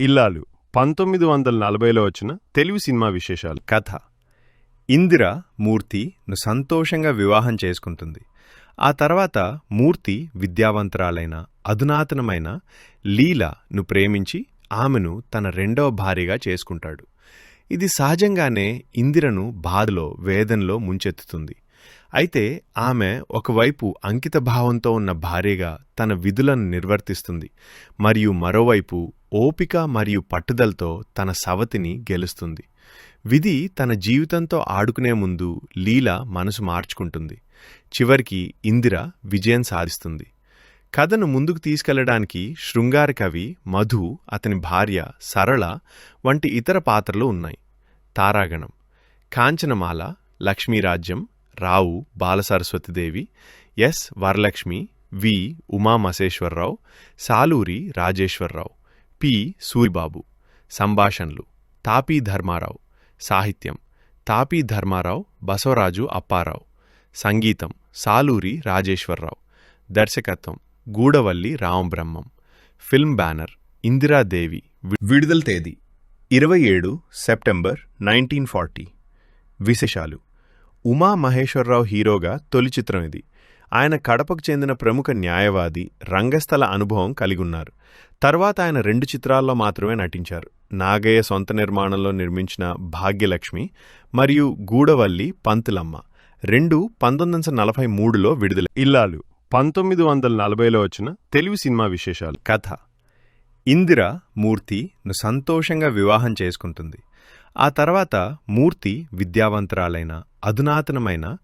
ఇల్లాలు. పంతొమ్మిది వందల నలభైలో వచ్చిన తెలుగు సినిమా విశేషాలు. కథ. ఇందిర మూర్తిను సంతోషంగా వివాహం చేసుకుంటుంది. ఆ తర్వాత మూర్తి విద్యావంతరాలైన అధునాతనమైన లీలను ప్రేమించి ఆమెను తన రెండవ భార్యగా చేసుకుంటాడు. ఇది సహజంగానే ఇందిరను బాధలో వేదనలో ముంచెత్తుతుంది. అయితే ఆమె ఒకవైపు అంకిత భావంతో ఉన్న భార్యగా తన విధులను నిర్వర్తిస్తుంది. మరియు మరోవైపు ఓపిక మరియు పట్టుదలతో తన సవతిని గెలుస్తుంది. విధి తన జీవితంతో ఆడుకునే ముందు లీల మనసు మార్చుకుంటుంది. చివరికి ఇందిర విజయం సాధిస్తుంది. కథను ముందుకు తీసుకెళ్ళడానికి శృంగార కవి మధు అతని భార్య సరళ వంటి ఇతర పాత్రలు ఉన్నాయి. తారాగణం Kanchanamala Lakshmirajyam Rao Balasaraswatidevi S Varalakshmi V Umamaheswararao Saluri Rajeswararao. P. Suribabu. సంభాషణలు. తాపీ ధర్మారావు. సాహిత్యం. తాపీ ధర్మారావు బసవరాజు అప్పారావు. సంగీతం. సాలూరి రాజేశ్వరరావు. దర్శకత్వం. గూడవల్లి రామబ్రహ్మం. Film banner. ఇందిరాదేవి. విడుదల తేదీ. ఇరవై ఏడు సెప్టెంబర్ నైన్టీన్ ఫార్టీ. విశేషాలు. ఉమా మహేశ్వరరావు హీరోగా తొలి చిత్రం ఇది. ఆయన కడపకు చెందిన ప్రముఖ న్యాయవాది రంగస్థల అనుభవం కలిగి ఉన్నారు తర్వాత ఆయన రెండు చిత్రాల్లో మాత్రమే నటించారు. నాగయ్య సొంత నిర్మాణంలో నిర్మించిన భాగ్యలక్ష్మి మరియు గూడవల్లి పంతులమ్మ రెండు పంతొమ్మిది వందల నలభై మూడులో విడుదల ఇల్లాలు పంతొమ్మిది వందల నలభైలో వచ్చిన తెలుగు సినిమా విశేషాలు. కథ ఇందిర మూర్తిను సంతోషంగా వివాహం చేసుకుంటుంది. ఆ తర్వాత మూర్తి విద్యావంతురాలైన అధునాతనమైన